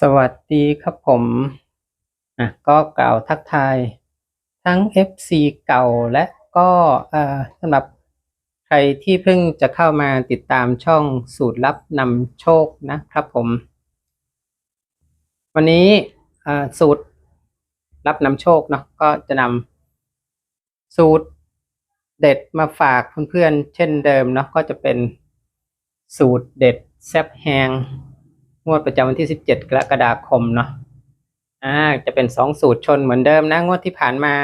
สวัสดีครับผมอะก็กล่าวทักทาย ทั้ง FC เก่าและก็เอ่อสำหรับใครที่เพิ่งจะเข้ามาติดตามช่องสูตรลับนำโชคนะครับผม วันนี้อ่าสูตรลับนำโชคเนาะก็จะนำสูตรเด็ดมาฝากเพื่อนๆเช่นเดิมเนาะก็จะเป็นสูตรเด็ดแซบแฮง งวดประจำวันที่ 17 กรกฎาคมเนาะอ่าจะเป็นสองสูตรชนเหมือนเดิมนะงวดที่ผ่านมา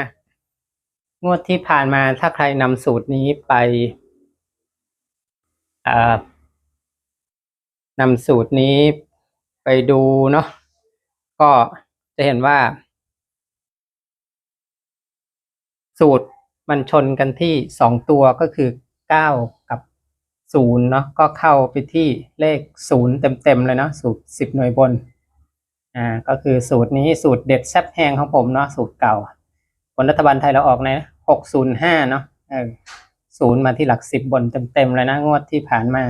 งวดที่ผ่านมาถ้าใครนำสูตรนี้ไปอ่านำสูตรนี้ไปดูเนาะก็จะเห็นว่า สูตรมันชนกันที่สองตัวก็คือเก้ากับ ศูนย์เนาะก็เข้าไปที่เลขศูนย์เต็มๆเลยเนาะสูตรสิบหน่วยบนอ่าก็คือสูตรนี้สูตรเด็ดแซ่บแหงของผมเนาะสูตรเก่าผลรัฐบาลไทยเราออกในหกศูนย์ห้าเนาะเออศูนย์มาที่หลักสิบบนเต็มๆเลยนะงวดที่ผ่านมา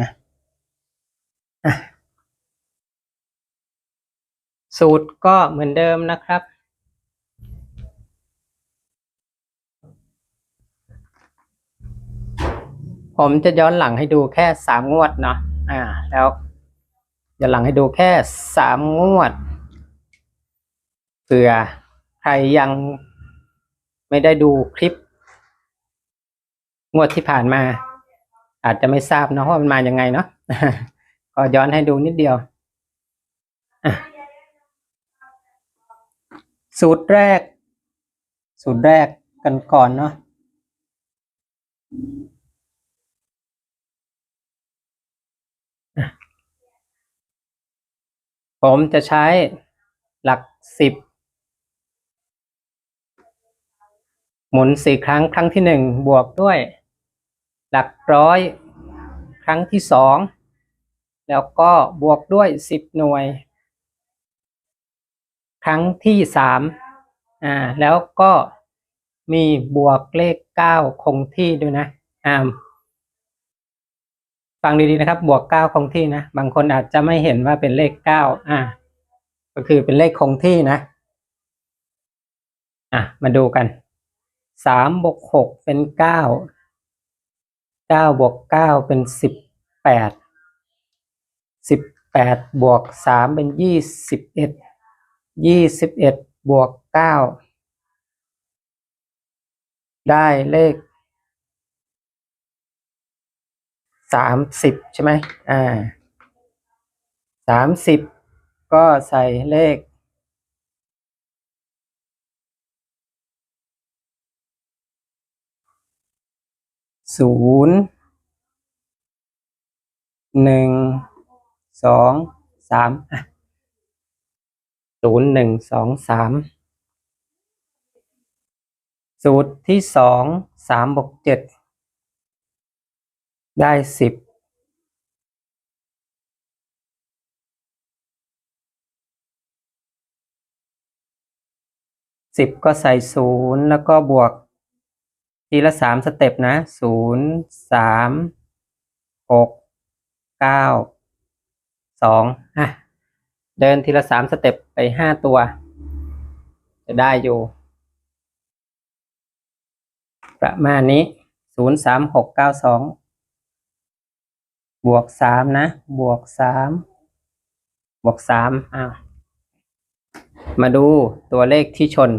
สูตรก็เหมือนเดิมนะครับ ผมจะย้อนหลังให้ดูแค่สามงวดเนาะอ่า แล้วย้อนหลังให้ดูแค่สามงวดเผื่อใครยังไม่ได้ดูคลิป งวดที่ผ่านมา อาจจะไม่ทราบเนาะว่ามันมายังไงเนาะก็ย้อนให้ดูนิดเดียวสูตรแรก สูตรแรกกันก่อนเนาะ ผมจะใช้หลักสิบหมุนสี่ครั้งครั้งที่หนึ่งบวกด้วย หลักร้อยครั้งที่สองแล้วก็บวกด้วยสิบหน่วย ครั้งที่สามอ่าแล้วก็มีบวกเลขเก้าคงที่ด้วยนะอ่า ฟังดีๆนะครับ บวกเก้าคงที่นะ บางคนอาจจะไม่เห็นว่าเป็นเลขเก้าอ่าก็คือเป็นเลขคงที่นะ อะ มาดูกันสามบวกหกเป็นเก้าเก้าบวกเก้าเป็นสิบแปดสิบแปดบวกสามเป็นยี่สิบเอ็ดยี่สิบเอ็ดบวกเก้าได้เลข สามสิบใช่ไหมอ่าสามสิบก็ใส่เลขศูนย์หนึ่งสองสามศูนย์หนึ่งสองสามสูตรที่สองสามบวกเจ็ด ได้สิบสิบก็ใส่ศูนย์แล้วก็บวก ทีละสามสเต็ปนะศูนย์สามหกเก้าสองอะเดินทีละสามสเต็ปไปห้าตัว จะได้อยู่ ประมาณนี้ศูนย์สามหกเก้าสอง บวกสามนะ บวกสามบวกสามอ้าวมาดูตัวเลขที่ชน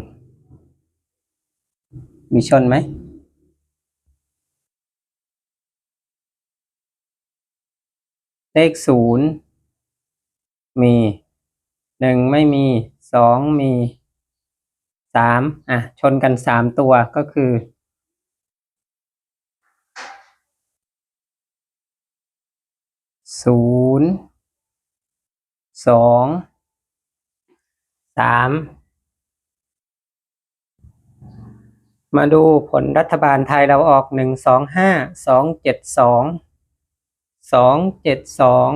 มีชนไหม เลขศูนย์มีหนึ่งไม่มีสองมีสามอะ ชนกันสามตัวก็คือ ศูนย์สองสามมาดูผลรัฐบาลไทยเราออกหนึ่งสองห้าสองเจ็ดสองสองเจ็ดสอง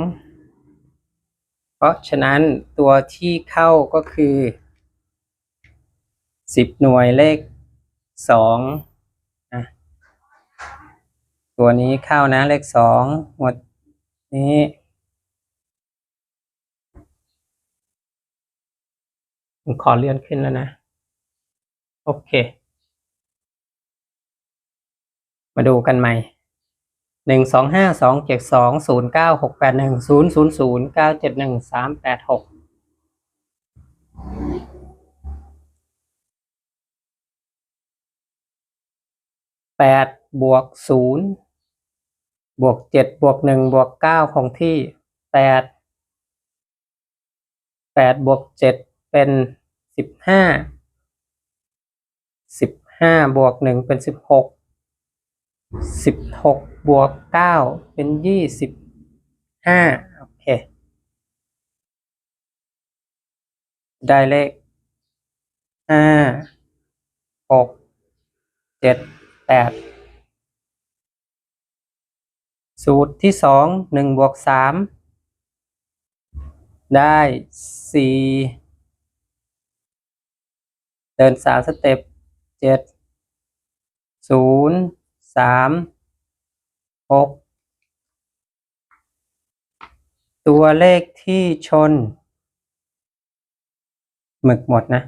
เพราะฉะนั้นตัวที่เข้าก็คือสิบหน่วยเลขสองตัวนี้เข้านะเลขสองหมด นี้ผมขอเลื่อนขึ้นแล้วนะ โอเค มาดูกันใหม่หนึ่งสองห้าสองเจ็ดสองศูนย์เก้าหกแปดหนึ่งศูนย์ศูนย์ศูนย์เก้าเจ็ดหนึ่งสามแปดหกแปดบวกศูนย์ บวกเจ็ดบวกหนึ่งบวกเก้าของที่แปดแปดบวกเจ็ดเป็นสิบห้าสิบห้าบวกหนึ่งเป็นสิบหกสิบหกบวกเก้าเป็นยี่สิบห้าโอเค ได้เลขห้าหกเจ็ดแปด สูตรที่สองหนึ่งบวกสามได้สี่เดินสามสเต็ปเจ็ดศูนย์สามหกตัวเลขที่ชน หมึกหมดนะ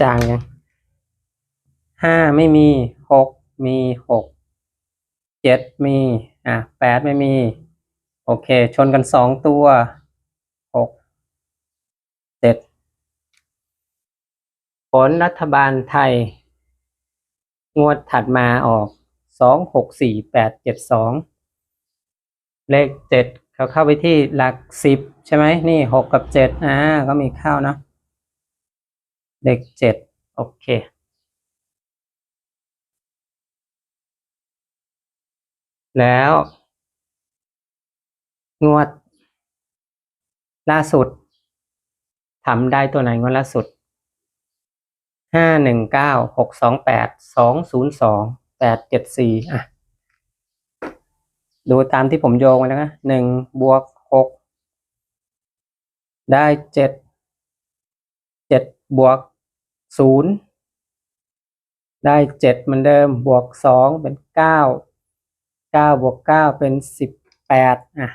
จางยังห้าไม่มีหกมีหกเจ็ดมี อะแปดไม่มี โอเค ชนกันสองตัวหกเจ็ดผลรัฐบาลไทย งวดถัดมาออกสองหกสี่แปดเจ็ดสองเลขเจ็ดเขาเข้าไปที่หลักสิบใช่ไหมนี่หกกับเจ็ดอ่าก็มีเข้านะเลขเจ็ดโอเค แล้ว งวด ล่าสุดทำได้ตัวไหนงวดล่าสุดห้าหนึ่งเก้าหกสองแปดสองศูนย์สองแปดเจ็ดสี่อะ ดูตามที่ผมโยงไว้นะคะหนึ่งบวกหกได้เจ็ดเจ็ดบวกศูนย์ได้เจ็ดเหมือนเดิมบวกสองเป็นเก้า เก้าบวกเก้าเป็นสิบแปดอะ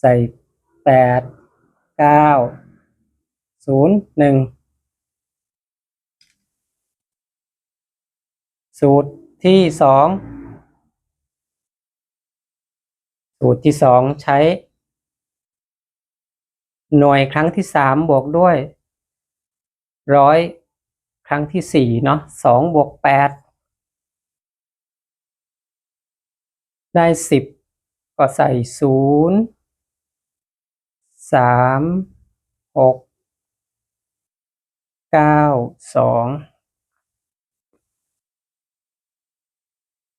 ใส่แปดเก้าศูนย์หนึ่งสูตรที่สองสูตรที่สองใช้ หน่วยครั้งที่สามบวกด้วยร้อยครั้งที่สี่เนาะสองบวกแปด ได้สิบก็ใส่ศูนย์สามหกเก้าสอง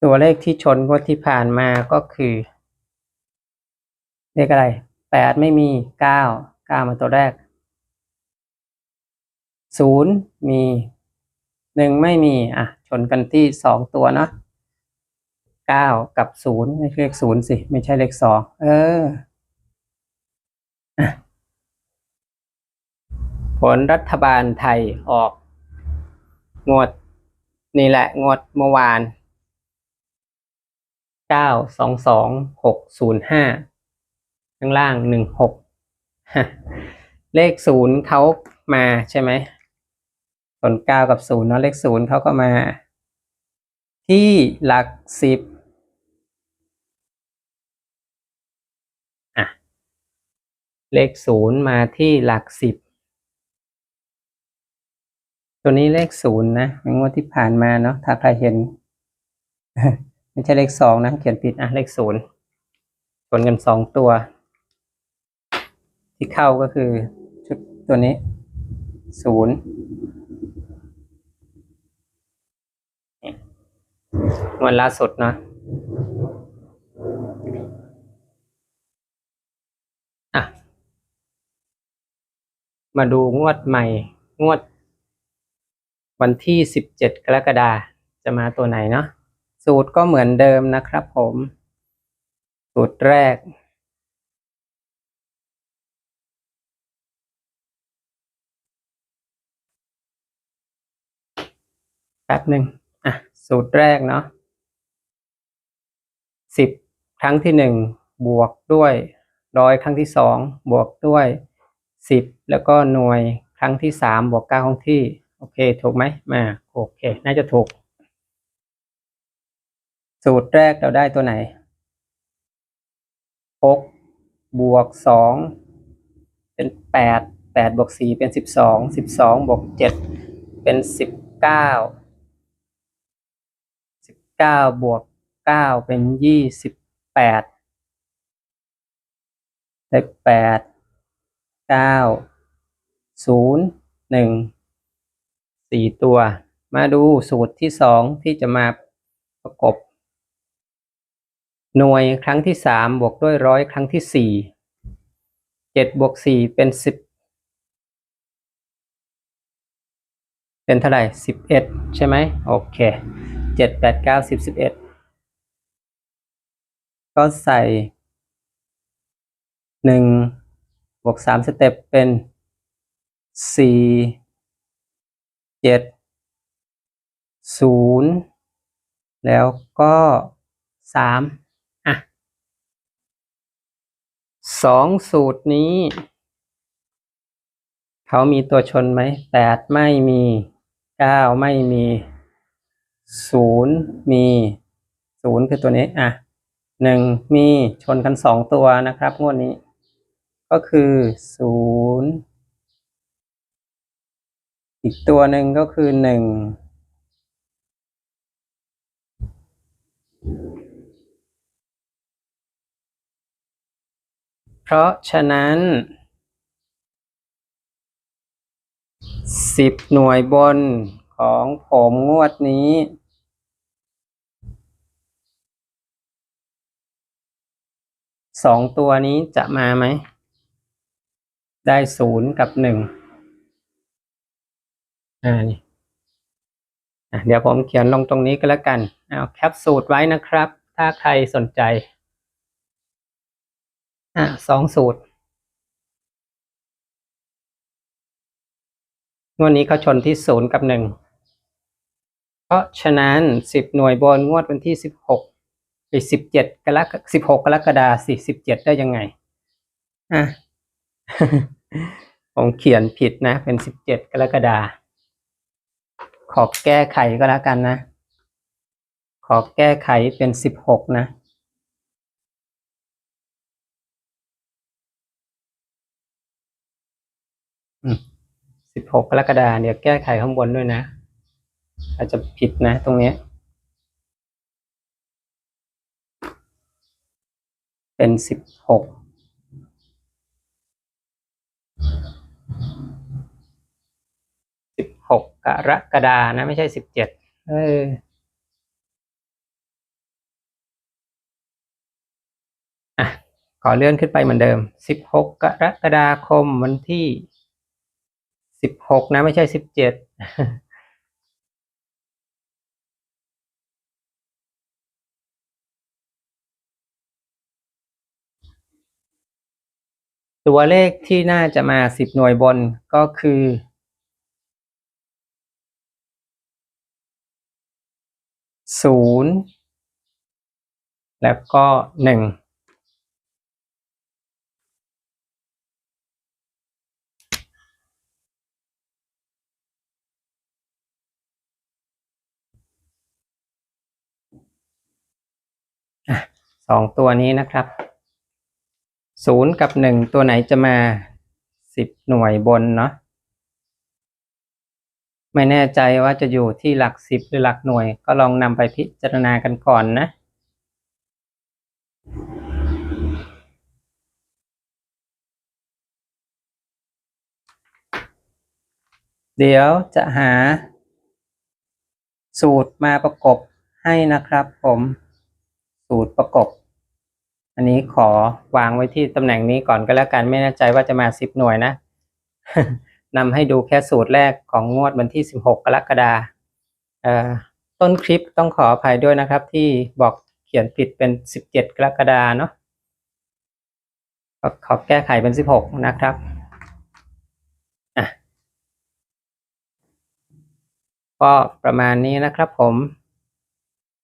ตัวเลขที่ชนงวดที่ผ่านมาก็คือ เลขอะไรแปดไม่มีเก้าเก้ามาตัวแรกศูนย์มีหนึ่งไม่มีอะชนกันที่สองตัวเนาะ เก้ากับศูนย์ไม่ใช่เลขศูนย์สิ ไม่ใช่เลขสองเออ ผลรัฐบาลไทยออก งวด นี่แหละ งวดเมื่อวานเก้าสองสองหกศูนย์ห้าข้างล่างหนึ่งหกเลขศูนย์เขามาใช่ไหมส่วนเก้ากับศูนย์เนาะเลขศูนย์เขาก็มา ที่หลักสิบอะ เลขศูนย์มาที่หลักสิบตัวนี้เลขศูนย์นะงวดที่ผ่านมาเนาะถ้าใครเห็น ไม่ใช่เลขสองนะเขียนผิดอะเลขศูนย์ชนกันสองตัว ที่เข้าก็คือชุดตัวนี้ศูนย์วันล่าสุดเนาะ มาดูงวดใหม่ งวด วันที่สิบเจ็ดกรกฎาจะมาตัวไหนเนาะสูตรก็เหมือนเดิมนะครับผม สูตรแรก แป๊บหนึ่งอะ สูตรแรกเนาะสิบครั้งที่หนึ่งบวกด้วยร้อยครั้งที่สองบวกด้วย สิบแล้วก็หน่วยครั้งที่สามบวกเก้าครั้งที่ โอเค ถูกไหมมาโอเค น่าจะถูก สูตรแรกเราได้ตัวไหนหกบวกสองเป็นแปดแปดบวกสี่เป็นสิบสองสิบสองบวกเจ็ดเป็นสิบเก้าสิบเก้าบวกเก้าเป็นยี่สิบแปดได้แปด เก้าศูนย์หนึ่งสี่ตัว มาดูสูตรที่สองที่จะมาประกบ หน่วยครั้งที่สามบวกด้วยร้อยครั้งที่สี่เจ็ดบวกสี่เป็นสิบเป็นเท่าไหร่สิบเอ็ดใช่ไหมโอเคเจ็ดแปดเก้าสิบสิบเอ็ดก็ใส่หนึ่ง บวกสามสเต็ปเป็นสี่เจ็ดศูนย์แล้วก็สามอะสองสูตรนี้ เขามีตัวชนไหมแปดไม่มีเก้าไม่มีศูนย์มีศูนย์คือตัวนี้อะหนึ่งมีชนกันสองตัวนะครับงวดนี้ ก็คือศูนย์อีกตัวหนึ่งก็คือหนึ่งเพราะฉะนั้นสิบหน่วยบนของผมงวดนี้ สองตัวนี้จะมาไหม ได้ศูนย์กับหนึ่งอ่านี่เดี๋ยวผมเขียนลงตรงนี้ก็แล้วกันเอาแคปสูตรไว้นะครับ ถ้าใครสนใจอะสองสูตรงวดนี้เขาชนที่ศูนย์กับหนึ่งเพราะฉะนั้นสิบหน่วยบนงวดวันที่สิบหกไปสิบเจ็ดกรกสิบหกกรกฎาสิสิบเจ็ดได้ยังไงอะ ผมเขียนผิดนะ เป็นสิบเจ็ดกรกฎาขอแก้ไขก็แล้วกันนะ ขอแก้ไขเป็นสิบหกนะ สิบหกกรกฎาเดี๋ยวแก้ไขข้างบนด้วยนะ อาจจะผิดนะตรงนี้ เป็นสิบหก สิบหกกรกฎานะ ไม่ใช่สิบเจ็ดเออขอเลื่อนขึ้นไปเหมือนเดิม 16 กรกฎาคมวันที่ 16 นะ ไม่ใช่ 17 ตัวเลขที่น่าจะมาสิบหน่วยบนก็คือศูนย์แล้วก็หนึ่งสองตัวนี้นะครับ ศูนย์กับหนึ่งตัวไหนจะมาสิบหน่วยบนเนาะไม่แน่ใจว่าจะอยู่ที่หลักสิบหรือหลักหน่วย ก็ลองนำไปพิจารณากันก่อนนะ เดี๋ยวจะหา สูตรมาประกบให้นะครับผม สูตรประกบ อันนี้ขอวางไว้ที่ตำแหน่งนี้ก่อนก็แล้วกันไม่แน่ใจว่าจะมาสิบหน่วยนะนำให้ดูแค่สูตรแรกของงวดวันที่สิบหกกรกฎาต้นคลิปต้องขออภัยด้วยนะครับ ที่บอกเขียนผิดเป็นสิบเจ็ดกรกฎาเนาะขอขอแก้ไขเป็นสิบหกนะครับก็ประมาณนี้นะครับผม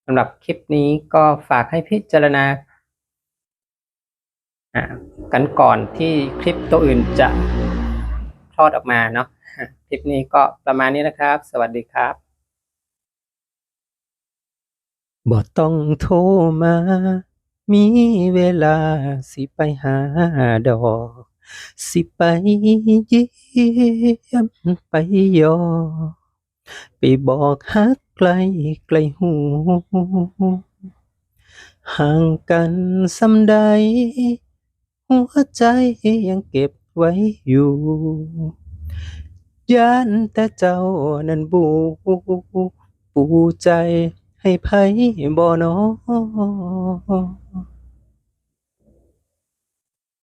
สำหรับคลิปนี้ก็ฝากให้พิจารณา กันก่อนที่คลิปตัวอื่นจะคลอดออกมาเนาะอะคลิปนี้ก็ประมาณนี้นะครับ สวัสดีครับบ่ต้องโทรมา มีเวลาสิไปหาดอก สิไปเยี่ยมไปยอไปบอกฮักไกลไกลหู ห่างกันสำใด หัวใจยังเก็บไว้อยู่ย้านแต่เจ้านั้นบูปูใจให้ไพ่บ่อนอ